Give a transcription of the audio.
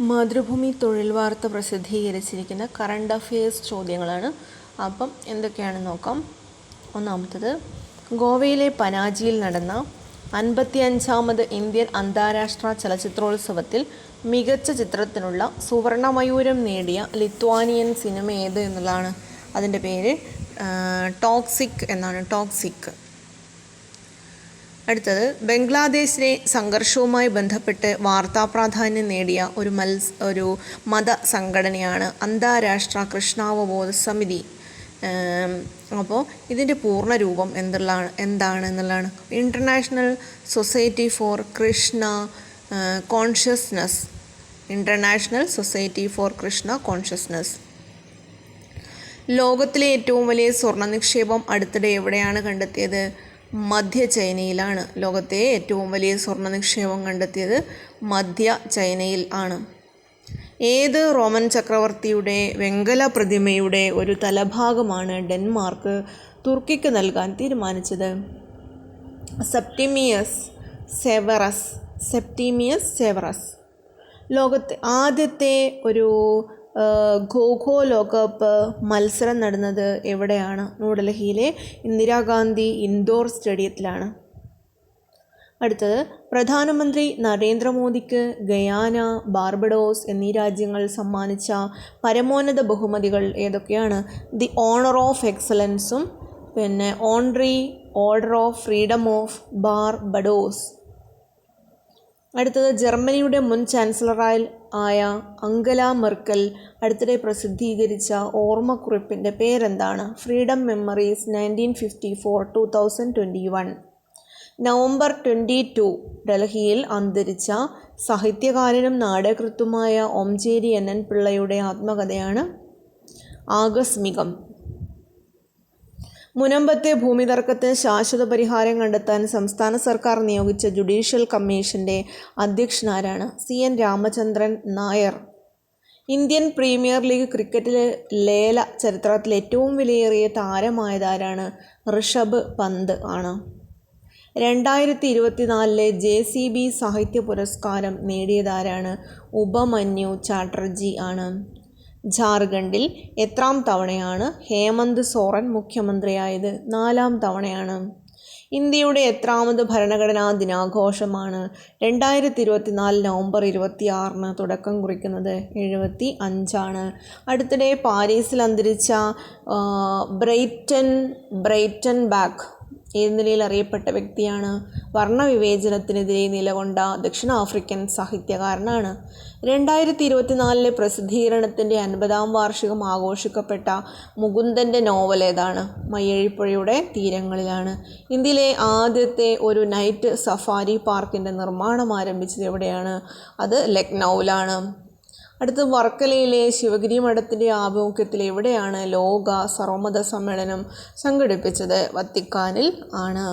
മാതൃഭൂമി തൊഴിൽ വാർത്ത പ്രസിദ്ധീകരിച്ചിരിക്കുന്ന current affairs ചോദ്യങ്ങളാണ്. അപ്പം എന്തൊക്കെയാണ് നോക്കാം. ഒന്നാമത്തത് ഗോവയിലെ പനാജിയിൽ നടന്ന അൻപത്തിയഞ്ചാമത് ഇന്ത്യൻ അന്താരാഷ്ട്ര ചലച്ചിത്രോത്സവത്തിൽ മികച്ച ചിത്രത്തിനുള്ള സുവർണമയൂരം നേടിയ ലിത്വാനിയൻ സിനിമ ഏത് എന്നുള്ളതാണ്. അതിന്റെ പേര് ടോക്സിക് എന്നാണ്. ടോക്സിക്. അടുത്തത് ബംഗ്ലാദേശിലെ സംഘർഷവുമായി ബന്ധപ്പെട്ട് വാർത്താ പ്രാധാന്യം നേടിയ ഒരു മത്സ ഒരു മത സംഘടനയാണ് അന്താരാഷ്ട്ര കൃഷ്ണാവബോധ സമിതി. അപ്പോൾ ഇതിന്റെ പൂർണ രൂപം എന്തുള്ളതാണ് എന്താണ് എന്നുള്ളതാണ്. International society for Krishna consciousness international society for Krishna consciousness ലോകത്തിലെ ഏറ്റവും വലിയ സ്വർണ നിക്ഷേപം അടുത്തിടെ എവിടെയാണ് കണ്ടെത്തിയത്? മധ്യ ചൈനയിലാണ് ലോകത്തെ ഏറ്റവും വലിയ സ്വർണ നിക്ഷേപം കണ്ടെത്തിയത് മധ്യ ചൈനയിൽ ആണ്. ഏത് റോമൻ ചക്രവർത്തിയുടെ വെങ്കല പ്രതിമയുടെ ഒരു തലഭാഗമാണ് ഡെൻമാർക്ക് തുർക്കിക്ക് നൽകാൻ തീരുമാനിച്ചത്? Septimius Severus Septimius Severus. ലോകത്തെ ആദ്യത്തെ ഒരു ഖോഖോ ലോകകപ്പ് മത്സരം നടന്നത് എവിടെയാണ്? ന്യൂഡൽഹിയിലെ ഇന്ദിരാഗാന്ധി ഇൻഡോർ സ്റ്റേഡിയത്തിലാണ്. അടുത്തത് പ്രധാനമന്ത്രി നരേന്ദ്രമോദിക്ക് ഗയാന ബാർബഡോസ് എന്നീ രാജ്യങ്ങൾ സമ്മാനിച്ച പരമോന്നത ബഹുമതികൾ ഏതൊക്കെയാണ്? ദി ഓണർ ഓഫ് എക്സലൻസും പിന്നെ honorary order of freedom of Barbados. അടുത്തത് ജർമ്മനിയുടെ മുൻ ചാൻസലറായ ആയ അങ്കല മെർക്കൽ അടുത്തിടെ പ്രസിദ്ധീകരിച്ച ഓർമ്മക്കുറിപ്പിന്റെ പേരെന്താണ്? Freedom memories nineteen fifty four two thousand twenty one. November twenty two ഡൽഹിയിൽ അന്തരിച്ച സാഹിത്യകാരനും നാടകൃത്തുമായ ഓംചേരി എൻ പിള്ളയുടെ ആത്മകഥയാണ് ആകസ്മികം. മുനമ്പത്തെ ഭൂമി തർക്കത്തിന് ശാശ്വത പരിഹാരം കണ്ടെത്താൻ സംസ്ഥാന സർക്കാർ നിയോഗിച്ച ജുഡീഷ്യൽ കമ്മീഷന്റെ അധ്യക്ഷനാരാണ് C N Ramachandran Nair. Indian premier league ക്രിക്കറ്റിലെ ലേല ചരിത്രത്തിൽ ഏറ്റവും വിലയേറിയ താരമായതാരാണ് ഋഷഭ് പന്ത് ആണ്. രണ്ടായിരത്തി ഇരുപത്തിനാലിലെ ജെ സി ബി സാഹിത്യ പുരസ്കാരം നേടിയതാരാണ് ഉപമന്യു ചാറ്റർജി ആണ്. ജാർഖണ്ഡിൽ എത്രാം തവണയാണ് ഹേമന്ത് സോറൻ മുഖ്യമന്ത്രിയായത്? നാലാം തവണയാണ്. ഇന്ത്യയുടെ എത്രാമത് ഭരണഘടനാ ദിനാഘോഷമാണ് രണ്ടായിരത്തി ഇരുപത്തിനാല് നവംബർ ഇരുപത്തിയാറിന് തുടക്കം കുറിക്കുന്നത് എഴുപത്തി അഞ്ചാണ് അടുത്തിടെ പാരീസിൽ അന്തരിച്ച ബ്രൈറ്റൻ ബ്രൈറ്റൻ ബാക്ക് ഏത് നിലയിൽ അറിയപ്പെട്ട വ്യക്തിയാണ്. വർണവിവേചനത്തിനെതിരെ നിലകൊണ്ട ദക്ഷിണാഫ്രിക്കൻ സാഹിത്യകാരനാണ്. രണ്ടായിരത്തി ഇരുപത്തിനാലിലെ പ്രസിദ്ധീകരണത്തിന്റെ അൻപതാം വാർഷികം ആഘോഷിക്കപ്പെട്ട മുകുന്ദന്റെ നോവൽ ഏതാണ്? മയ്യഴിപ്പുഴയുടെ തീരങ്ങളിലാണ്. ഇന്ത്യയിലെ ആദ്യത്തെ ഒരു നൈറ്റ് സഫാരി പാർക്കിന്റെ നിർമ്മാണം ആരംഭിച്ചത് എവിടെയാണ്? അത് ലക്നൗവിലാണ്. അടുത്ത് വർക്കലയിലെ ശിവഗിരി മഠത്തിന്റെ ആഭിമുഖ്യത്തിൽ എവിടെയാണ് ലോക സർവമത സമ്മേളനം സംഘടിപ്പിച്ചത്? വത്തിക്കാനിൽ ആണ്.